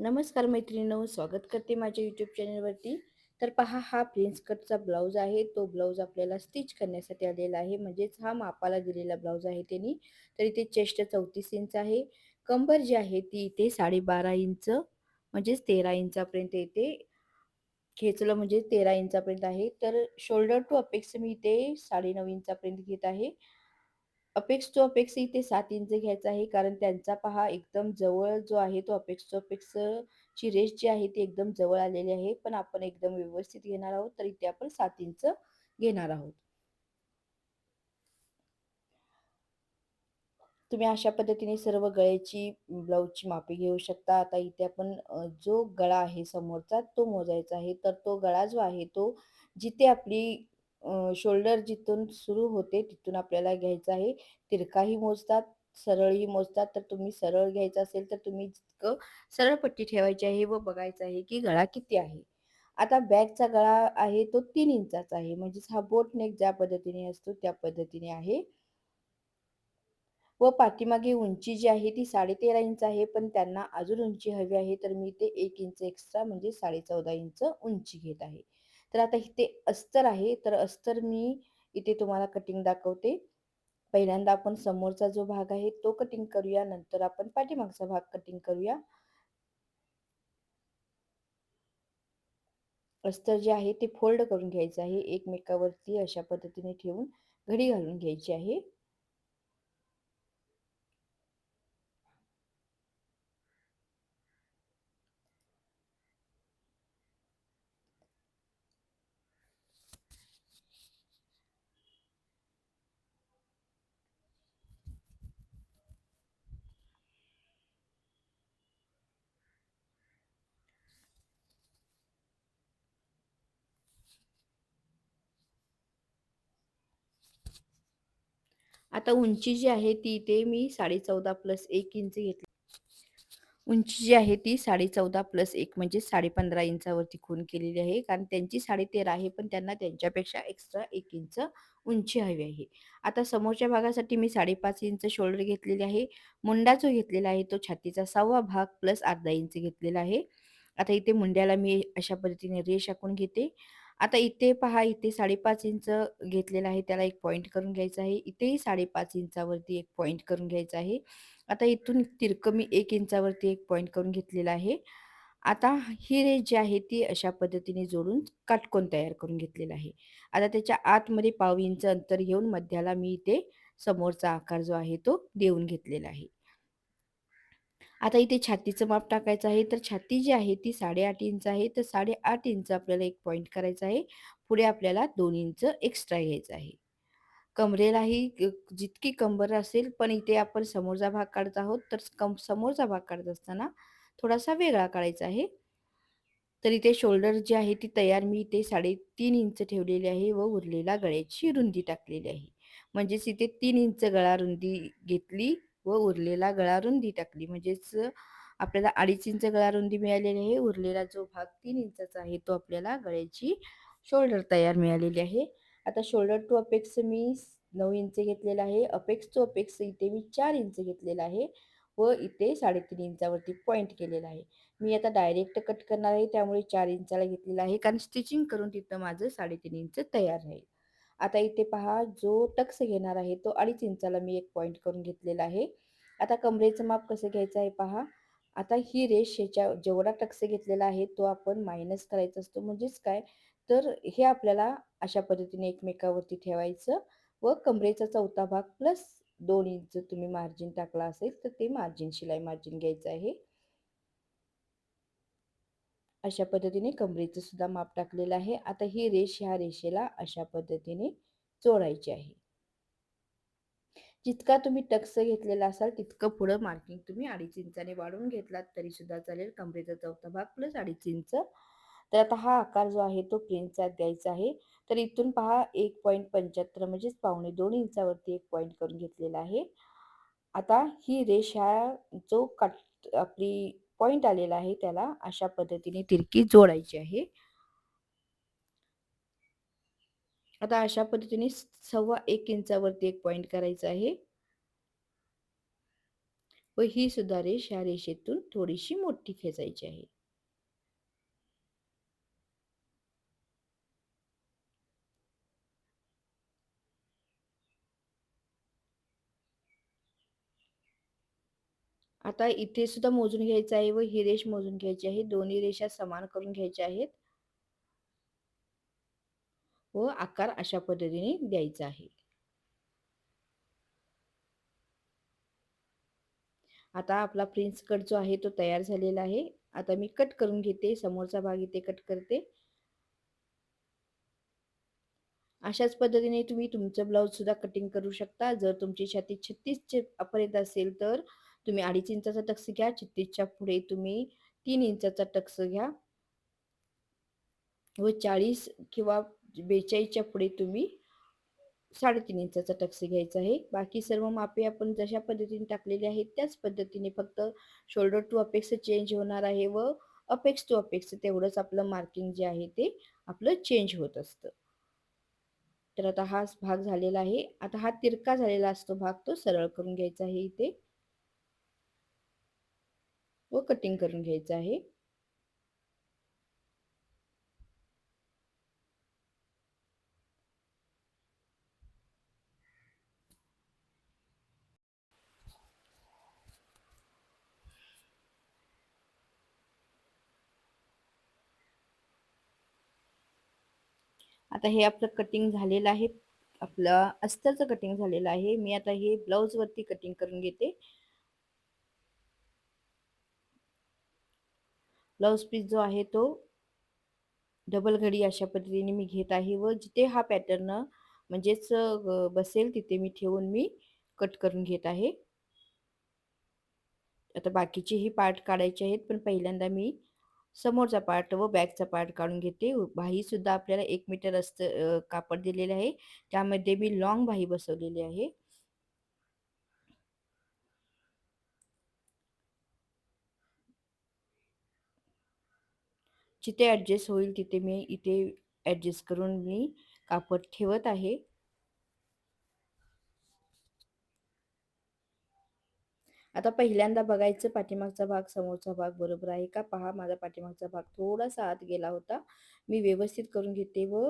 नमस्कार मैत्रिणींनो स्वागत करते माझ्या यूट्यूब चॅनलवरती तर पहा हा प्रिन्स कटचा ब्लाऊज आहे. तो ब्लाऊज आपल्याला स्टिच करण्यासाठी आलेला आहे. म्हणजेच हा मापाला दिलेला ब्लाऊज आहे त्यांनी. तर इथे चेस्ट चौतीस इंच आहे. कंबर जी आहे ती इथे साडेबारा इंच म्हणजेच तेरा इंचापर्यंत येते खेचलं म्हणजे तेरा इंचापर्यंत आहे. तर शोल्डर टू अपेक्स मी इथे साडेनऊ इंचापर्यंत घेत आहे. अपेक्स टू अपेक्स इथे सात इंच घ्यायचा आहे. कारण त्यांचा पहा एकदम जवळ जो आहे तो अपेक्स टू अपेक्स ची रेस जी आहे ती एकदम जवळ आलेली आहे. पण आपण एकदम व्यवस्थित घेणार आहोत तर इथे आपण सात इंच घेणार आहोत. तुम्ही अशा पद्धतीने सर्व गळ्याची ब्लाऊजची मापे घेऊ शकता. आता इथे आपण जो गळा आहे समोरचा तो मोजायचा आहे. तर तो गळा जो आहे तो जिथे आपली शोल्डर जिथून सुरू होते तिथून आपल्याला घ्यायचं आहे. तिरकाही मोजतात सरळही मोजतात. तर तुम्ही सरळ घ्यायचं असेल तर तुम्ही जितकं सरळ पट्टी ठेवायची आहे व बघायचं आहे की गळा किती आहे. आता बॅगचा गळा आहे तो तीन इंचाचा आहे. म्हणजेच हा बोट नेक ज्या पद्धतीने असतो त्या पद्धतीने आहे. व पाठीमागे उंची जी आहे ती साडे तेरा इंच आहे पण त्यांना अजून उंची हवी आहे. तर मी ते एक इंच एक्स्ट्रा म्हणजे साडे चौदा इंच उंची घेत आहे. तर आता इथे अस्तर आहे. तर अस्तर मी इथे तुम्हाला कटिंग दाखवते. पहिल्यांदा आपण समोरचा जो भाग आहे तो कटिंग करूया. नंतर आपण पाठीमागचा भाग कटिंग करूया. अस्तर जे आहे ते फोल्ड करून घ्यायचं आहे. एकमेकावरती अशा पद्धतीने ठेवून घडी घालून घ्यायची आहे. आता उंची जी आहे ती इथे मी साडे चौदा प्लस एक इंच घेतली. उंची जी आहे ती साडे चौदा प्लस एक म्हणजे साडे पंधरा इंचावरती खून केलेली आहे. कारण त्यांची साडे तेरा आहे पण त्यांना त्यांच्यापेक्षा एक्स्ट्रा एक इंच उंची हवी आहे. आता समोरच्या भागासाठी मी साडेपाच इंच शोल्डर घेतलेले आहे. मुंडा जो घेतलेला आहे तो छातीचा सहावा भाग प्लस अर्धा इंच घेतलेला आहे. आता इथे मुंड्याला मी अशा पद्धतीने रेष आखून घेते. आता इथे पहा इथे साडेपाच इंच घेतलेला आहे त्याला एक पॉईंट करून घ्यायचा आहे. इथेही साडेपाच इंचावरती एक पॉईंट करून घ्यायचा आहे. आता इथून तिरकं मी एक इंचावरती एक पॉईंट करून घेतलेला आहे. आता ही रेष जी आहे ती अशा पद्धतीने जोडून काटकोन तयार करून घेतलेला आहे. आता त्याच्या आतमध्ये पाव इंच अंतर घेऊन मध्याला मी इथे समोरचा आकार जो आहे तो देऊन घेतलेला आहे. आता इथे छातीचं माप टाकायचं आहे. तर छाती जी आहे ती साडेआठ इंच आहे. तर साडेआठ इंच आपल्याला एक पॉईंट करायचा आहे. पुढे आपल्याला दोन इंच एक्स्ट्रा घ्यायचं आहे. कमरेलाही जितकी कंबर असेल पण इथे आपण समोरचा भाग काढत आहोत. तर कम समोरचा भाग काढत असताना थोडासा वेगळा काढायचा आहे. तर इथे शोल्डर जी आहे ती तयार मी इथे साडेतीन इंच ठेवलेली आहे व उरलेला गळ्याची रुंदी टाकलेली आहे. म्हणजेच इथे तीन इंच गळा रुंदी घेतली. व उरलेला गळा रुंदी टाकली. म्हणजेच आपल्याला अडीच इंच गळा रुंदी मिळालेली आहे. उरलेला जो भाग तीन इंचाचा आहे तो आपल्याला गळ्याची शोल्डर तयार मिळालेली आहे. आता शोल्डर टू अपेक्स मी नऊ इंच घेतलेला आहे. अपेक्स टू अपेक्स इथे मी चार इंच घेतलेला आहे व इथे साडेतीन इंचावरती पॉईंट केलेला आहे. मी आता डायरेक्ट कट करणार आहे. त्यामुळे चार इंचाला घेतलेला आहे. कारण स्टिचिंग करून तिथं माझं साडेतीन इंच तयार राहील. आता इथे पहा जो टक्स घेणार आहे तो अडीच इंचाला मी एक पॉईंट करून घेतलेला आहे. आता कमरेचं माप कसं घ्यायचं आहे पहा. आता ही रेष ह्याच्या जेवढा टक्स घेतलेला आहे तो आपण मायनस करायचा असतो. म्हणजेच काय? तर हे आपल्याला अशा पद्धतीने एकमेकावरती ठेवायचं व कमरेचा चौथा भाग प्लस दोन इंच तुम्ही मार्जिन टाकला असेल तर ते मार्जिन शिलाई मार्जिन घ्यायचं आहे. अशा पद्धतीने कमरेचं सुद्धा माप टाकलेलं आहे. आता ही रेष ह्या रेषेला अशा पद्धतीने जोडायची आहे. जितका तुम्ही टक्स घेतलेला असाल तितकं पुढं मार्किंग तुम्ही अडीच इंचाने वाढवून घेतलात तरी सुद्धा चालेल. कमरेचा चौथा भाग प्लस अडीच इंच. तर आता हा आकार जो आहे तो प्रिंटचा द्यायचा आहे. तर इथून पहा एक पॉईंट पंच्याहत्तर म्हणजेच पावणे दोन इंचावरती एक पॉईंट करून घेतलेला आहे. आता ही रेष ह्या जो कट आपली पॉईंट आलेला आहे त्याला अशा पद्धतीने तिरकी जोडायची आहे. आता अशा पद्धतीने सव्वा एक इंचावरती एक पॉईंट करायचा आहे. व ही सुद्धा रेष ह्या रेषेतून थोडीशी मोठी खेचायची आहे. आता इथे सुद्धा मोजून घ्यायचं आहे व ही रेष मोजून घ्यायची आहे. दोन्ही रेषा समान करून घ्यायच्या आहेत. व आकार अशा पद्धतीने द्यायचा आहे. आता आपला प्रिन्स कट जो आहे तो तयार झालेला आहे. आता मी कट करून घेते. समोरचा भाग इथे कट करते. अशाच पद्धतीने तुम्ही तुमचं ब्लाऊज सुद्धा कटिंग करू शकता. जर तुमची छाती छत्तीस पर्यंत असेल तर तुम्ही अडीच इंचाचा टक्स घ्या छत्तीसच्या पुढे तुम्ही तीन इंचाचा टक्स घ्या. व चाळीस किंवा बेचाळीसच्या पुढे तुम्ही साडेतीन इंचाचा टक्स घ्यायचा आहे. बाकी सर्व मापे आपण जशा पद्धतीने टाकलेले आहेत त्याच पद्धतीने फक्त शोल्डर टू अपेक्स चेंज होणार आहे व अपेक्स टू अपेक्स तेवढंच आपलं मार्किंग जे आहे ते आपलं चेंज होत असतं. तर आता हा भाग झालेला आहे. आता हा तिरका झालेला असतो भाग तो सरळ करून घ्यायचा आहे इथे. व कटिंग करून घ्यायचं आहे. आता हे आपलं कटिंग झालेलं आहे. आपलं अस्तरचं कटिंग झालेलं आहे. मी आता हे ब्लाऊज वरती कटिंग करून घेते. ब्लाऊज पीस जो आहे तो डबल घडी अशा पद्धतीने मी घेत आहे व जिथे हा पॅटर्न म्हणजेच बसेल तिथे मी ठेवून मी कट करून घेत आहे. आता बाकीचेही पार्ट काढायचे आहेत पण पहिल्यांदा मी समोरचा पार्ट व बॅकचा पार्ट काढून घेते. भाई सुद्धा आपल्याला एक मीटर असतं कापड दिलेले आहे. त्यामध्ये मी लॉंग भाई बसवलेली आहे. जिथे ॲडजस्ट होईल तिथे मी इथे ॲडजस्ट करून मी कापड ठेवत आहे. आता पहिल्यांदा बघायचं पाठीमागचा भाग समोरचा भाग बरोबर आहे का? पहा माझा पाठीमागचा भाग थोडासा आत गेला होता. मी व्यवस्थित करून घेते व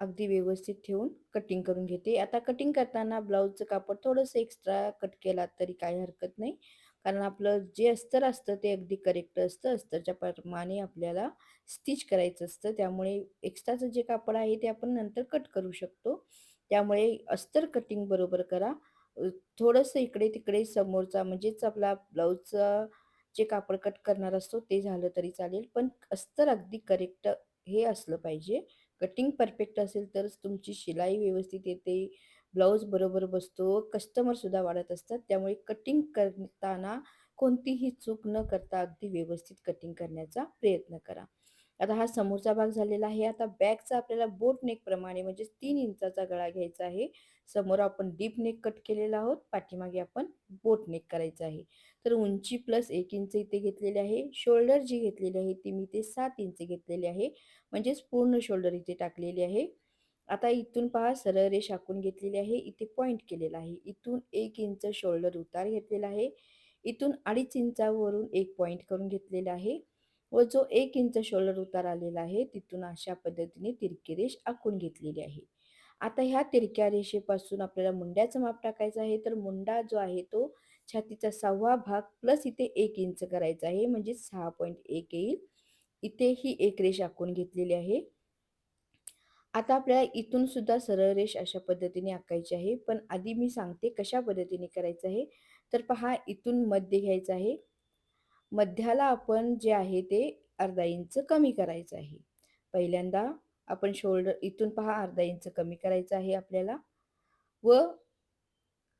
अगदी व्यवस्थित ठेवून कटिंग करून घेते. आता कटिंग करताना ब्लाऊजचं कापड थोडंसं एक्स्ट्रा कट केला तरी काही हरकत नाही. कारण आपलं जे अस्तर असतं ते अगदी करेक्ट असतं. अस्तरच्या प्रमाणे आपल्याला स्टिच करायचं असतं. त्यामुळे एक्स्ट्राचं जे कापड आहे ते आपण नंतर कट करू शकतो. त्यामुळे अस्तर कटिंग बरोबर करा. थोडंसं इकडे तिकडे समोरचा म्हणजेच आपला ब्लाऊजचा जे कापड कट करणार असतो ते झालं तरी चालेल. पण अस्तर अगदी करेक्ट हे असलं पाहिजे. कटिंग परफेक्ट असेल तरच तुमची शिलाई व्यवस्थित येते. ब्लाऊज बरोबर बसतो कस्टमरसुद्धा वाढत असतात. त्यामुळे कटिंग करताना कोणतीही चूक न करता अगदी व्यवस्थित कटिंग करण्याचा प्रयत्न करा. आता हा समोरचा भाग झालेला आहे. आता बॅकचा आपल्याला बोट नेक प्रमाणे म्हणजे तीन इंचाचा गळा घ्यायचा आहे. समोर आपण डीप नेक कट केलेला आहोत. पाठीमागे आपण बोट नेक करायचं आहे. तर उंची प्लस एक इंच इथे घेतलेली आहे. शोल्डर जी घेतलेली आहे ती मी ते सात इंच घेतलेली आहे. म्हणजेच पूर्ण शोल्डर इथे टाकलेली आहे. आता इथून पहा सरळ रेष आखून घेतलेली आहे. इथे पॉईंट केलेला आहे. इथून एक इंच शोल्डर उतार घेतलेला आहे. इथून अडीच इंचावरून एक पॉईंट करून घेतलेला आहे. व जो एक इंच शोल्डर उतार आलेला आहे तिथून अशा पद्धतीने तिरकी रेष आखून घेतलेली आहे. आता ह्या तिरक्या रेषेपासून आपल्याला मुंड्याचं माप टाकायचं आहे. तर मुंडा जो आहे तो छातीचा सहावा भाग प्लस इथे एक इंच करायचा आहे. म्हणजे सहा पॉईंट एक येईल. इथे ही एक रेष आखून घेतलेली आहे. आता आपल्याला इथून सुद्धा सरळ रेष अशा पद्धतीने आखायची आहे. पण आधी मी सांगते कशा पद्धतीने करायचं आहे. तर पहा इथून मध्य घ्यायचं आहे. मध्याला आपण जे आहे ते अर्धा इंच कमी करायचं आहे. पहिल्यांदा आपण शोल्डर इथून पहा अर्धा इंच कमी करायचं आहे आपल्याला व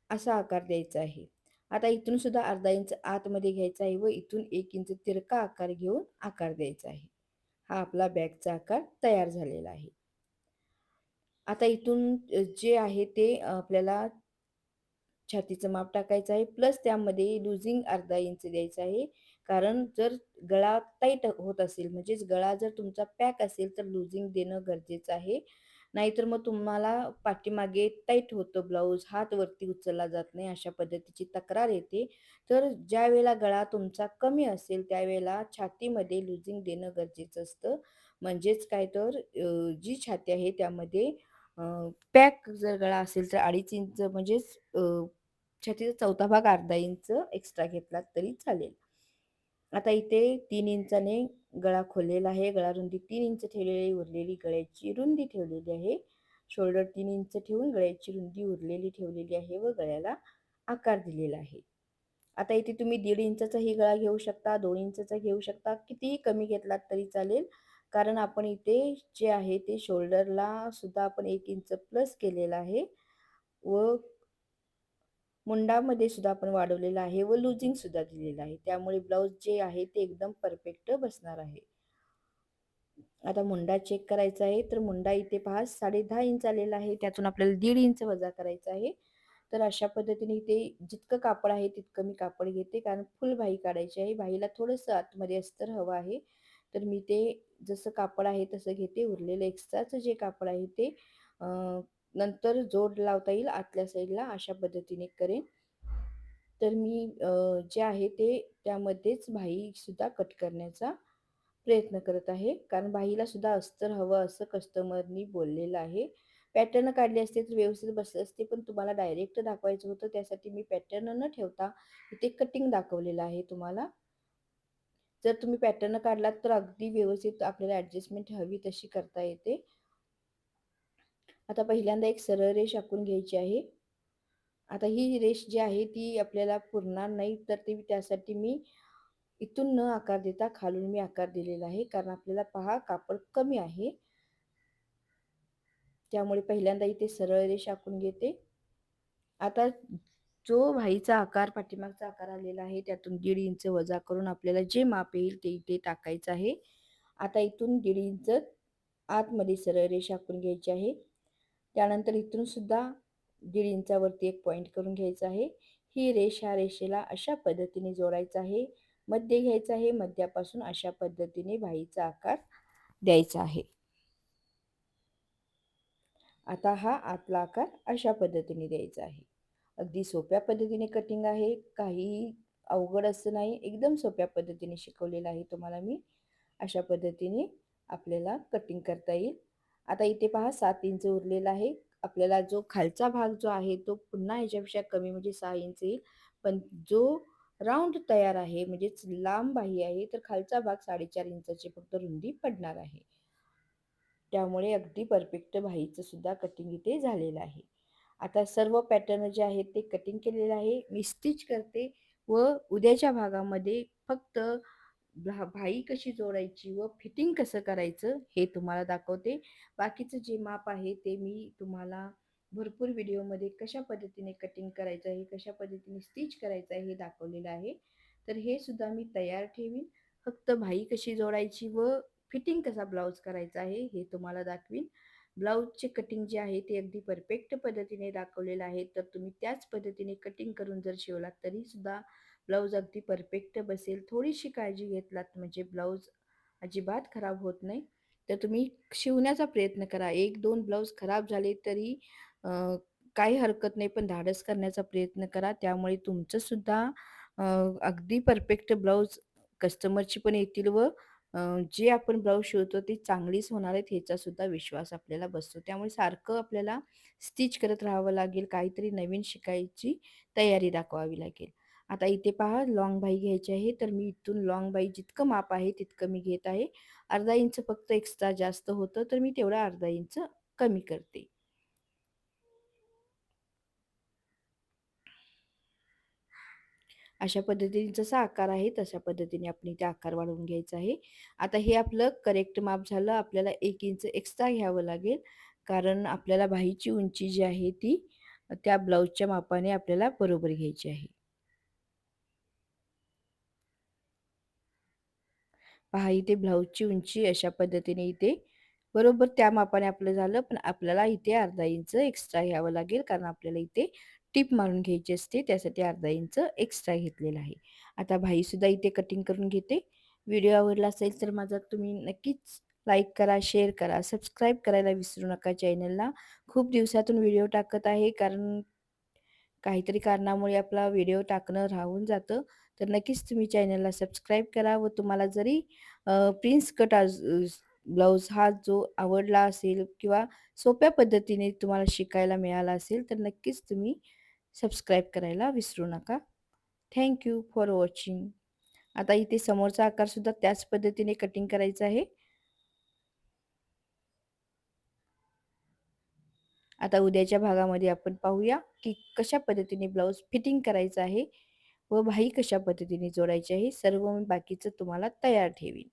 असा आकार द्यायचा आहे. आता इथून सुद्धा अर्धा इंच आतमध्ये घ्यायचा आहे व इथून एक इंच तिरका आकार घेऊन आकार द्यायचा आहे. हा आपला बॅगचा आकार तयार झालेला आहे. आता इथून जे आहे ते आपल्याला छातीचं माप टाकायचं आहे. प्लस त्यामध्ये लुझिंग अर्धा इंच द्यायचं आहे. कारण जर गळा टाईट होत असेल म्हणजेच गळा जर तुमचा पॅक असेल तर लुझिंग देणं गरजेचं आहे. नाहीतर मग तुम्हाला पाठीमागे टाईट होतं ब्लाऊज हात वरती उचलला जात नाही अशा पद्धतीची तक्रार येते. तर ज्या वेळेला गळा तुमचा कमी असेल त्यावेळेला छातीमध्ये लुझिंग देणं गरजेचं असतं. म्हणजेच काय तर जी छाती आहे त्यामध्ये पॅक जर गळा असेल तर अडीच इंच म्हणजेच छातीचा चौथा भाग अर्धा इंच एक्स्ट्रा घेतला तरी चालेल. आता इथे तीन इंचाने गळा खोललेला आहे. गळा रुंदी तीन इंच ठेवलेली उरलेली गळ्याची रुंदी ठेवलेली आहे. शोल्डर तीन इंच ठेवून गळ्याची रुंदी उरलेली ठेवलेली आहे व गळ्याला आकार दिलेला आहे. आता इथे तुम्ही दीड इंचाचाही गळा घेऊ शकता दोन इंचाचा घेऊ शकता कितीही कमी घेतलात तरी चालेल. कारण आपण इथे जे आहे ते शोल्डरला सुद्धा आपण एक इंच प्लस केलेलं आहे व मुंडामध्ये सुद्धा आपण वाढवलेला आहे व लुजिंग सुद्धा दिलेलं आहे. त्यामुळे ब्लाऊज जे आहे ते एकदम परफेक्ट बसणार आहे. आता मुंडा चेक करायचा आहे तर मुंडा इथे पहा साडे दहा इंच आलेला आहे. त्यातून आपल्याला दीड इंच वजा करायचा आहे. तर अशा पद्धतीने इथे जितकं कापड आहे तितकं मी कापड घेते कारण फुल भाई काढायची आहे. भाईला थोडंसं आतमध्ये अस्तर हवं आहे. तर मी ते जसं कापड आहे तसं घेते उरलेलं एक्स्ट्राचं जे कापड आहे ते नंतर जोड लावता येईल आतल्या साईडला अशा पद्धतीने करेन. तर मी जे आहे ते त्यामध्येच भाई सुद्धा कट करण्याचा प्रयत्न करत आहे. कारण भाईला सुद्धा अस्तर हवं असं कस्टमरनी बोललेलं आहे. पॅटर्न काढले असते तर व्यवस्थित बसले असते पण तुम्हाला डायरेक्ट दाखवायचं होतं त्यासाठी मी पॅटर्न न ठेवता इथे कटिंग दाखवलेलं आहे तुम्हाला. जर तुम्ही पॅटर्न काढलात तर अगदी व्यवस्थित आपल्याला ॲडजस्टमेंट हवी तशी करता येते. आता पहिल्यांदा एक सरळ रेष आखून घ्यायची आहे. आता ही रेष जी आहे ती आपल्याला पुरणार नाही तर ती त्यासाठी मी इथून न आकार देता खालून मी आकार दिलेला आहे. कारण आपल्याला पहा कापड कमी आहे. त्यामुळे पहिल्यांदा इथे सरळ रेष आखून घेते. आता जो भाईचा आकार पाठीमागचा आकार आलेला आहे त्यातून दीड इंच वजा करून आपल्याला जे माप येईल ते इथे टाकायचं आहे. आता इथून दीड इंच आतमध्ये सरळ रेष आखून घ्यायची आहे. त्यानंतर इथून सुद्धा दीड इंचावरती एक पॉईंट करून घ्यायचा आहे. ही रेष ह्या रेषेला अशा पद्धतीने जोडायचं आहे. मध्य घ्यायचं आहे. मध्यापासून अशा पद्धतीने भाईचा आकार द्यायचा आहे. आता हा आतला आकार अशा पद्धतीने द्यायचा आहे. अगदी सोप्या पद्धतीने कटिंग आहे. काही अवघड असं नाही. एकदम सोप्या पद्धतीने शिकवलेलं आहे तुम्हाला मी. अशा पद्धतीने आपल्याला कटिंग करता येईल. आता इथे पहा सात इंच उरलेला आहे. आपल्याला जो खालचा भाग जो आहे तो पुन्हा ह्याच्यापेक्षा कमी म्हणजे सहा इंच येईल. पण जो राऊंड तयार आहे म्हणजेच लांब बाही आहे तर खालचा भाग साडेचार इंचाची फक्त रुंदी पडणार आहे. त्यामुळे अगदी परफेक्ट बाहीचं सुद्धा कटिंग इथे झालेलं आहे. आता सर्व पॅटर्न जे आहेत ते कटिंग केलेलं आहे. मी स्टिच करते व उद्याच्या भागामध्ये फक्त भाई कशी जोडायची व फिटिंग कसं करायचं हे तुम्हाला दाखवते. बाकीचं जे माप आहे ते मी तुम्हाला भरपूर व्हिडिओमध्ये कशा पद्धतीने कटिंग करायचं आहे कशा पद्धतीने स्टिच करायचं आहे हे दाखवलेलं आहे. तर हे सुद्धा मी तयार ठेवीन. फक्त भाई कशी जोडायची व फिटिंग कसा ब्लाऊज करायचा आहे हे तुम्हाला दाखवीन. ब्लाऊजचे कटिंग जे आहे ते अगदी परफेक्ट पद्धतीने दाखवलेलं आहे. तर तुम्ही त्याच पद्धतीने कटिंग करून जर शिवलात तरीसुद्धा ब्लाऊज अगदी परफेक्ट बसेल. थोडीशी काळजी घेतलात म्हणजे ब्लाऊज अजिबात खराब होत नाही. तर तुम्ही शिवण्याचा प्रयत्न करा. एक दोन ब्लाऊज खराब झाले तरी काही हरकत नाही पण धाडस करण्याचा प्रयत्न करा. त्यामुळे तुमचंसुद्धा अगदी परफेक्ट ब्लाऊज कस्टमरची पण येतील व जे आपण ब्लाऊज शिवतो ते चांगलीच होणार आहेत ह्याचासुद्धा विश्वास आपल्याला बसतो. त्यामुळे सारखं आपल्याला स्टिच करत राहावं लागेल काहीतरी नवीन शिकायची तयारी दाखवावी लागेल. आता इथे पहा लॉंग बाई घ्यायची आहे तर मी इथून लॉंग बाई जितकं माप आहे तितकं मी घेत आहे. अर्धा इंच फक्त एक्स्ट्रा जास्त होतं तर मी तेवढा अर्धा इंच कमी करते. अशा पद्धतीने जसा आकार आहे तशा पद्धतीने आपण इथे आकार वाढवून घ्यायचा आहे. आता हे आपलं करेक्ट माप झालं आपल्याला एक इंच एक्स्ट्रा घ्यावं लागेल. कारण आपल्याला बाहीची उंची जी आहे ती त्या ब्लाऊजच्या मापाने आपल्याला बरोबर घ्यायची आहे. पहा इथे ब्लाऊजची उंची अशा पद्धतीने इथे बरोबर त्या मापाने आपलं झालं पण आपल्याला इथे अर्धा इंच एक्स्ट्रा घ्यावं लागेल कारण आपल्याला इथे टीप मारून घ्यायची असते त्यासाठी अर्धा इंच एक्स्ट्रा घेतलेला आहे. आता भाईसुद्धा इथे कटिंग करून घेते. व्हिडिओ आवडला असेल तर माझा तुम्ही नक्कीच लाईक करा शेअर करा सबस्क्राईब करायला विसरू नका चॅनलला खूप दिवसातून व्हिडिओ टाकत आहे कारण काहीतरी कारणामुळे आपला व्हिडिओ टाकणं राहून जातं. तर नक्कीच तुम्ही चॅनलला सबस्क्राईब करा व तुम्हाला जरी प्रिन्स कट ब्लाऊज हा जो आवडला असेल किंवा सोप्या पद्धतीने तुम्हाला शिकायला मिळाला असेल तर नक्कीच तुम्ही सबस्क्राईब करायला विसरू नका. थँक्यू फॉर वॉचिंग आता इथे समोरचा आकारसुद्धा त्याच पद्धतीने कटिंग करायचा आहे. आता उद्याच्या भागामध्ये आपण पाहूया की कशा पद्धतीने ब्लाऊज फिटिंग करायचा आहे व भाई कशा पद्धतीने जोडायची आहे सर्व मी बाकीचं तुम्हाला तयार ठेवीन.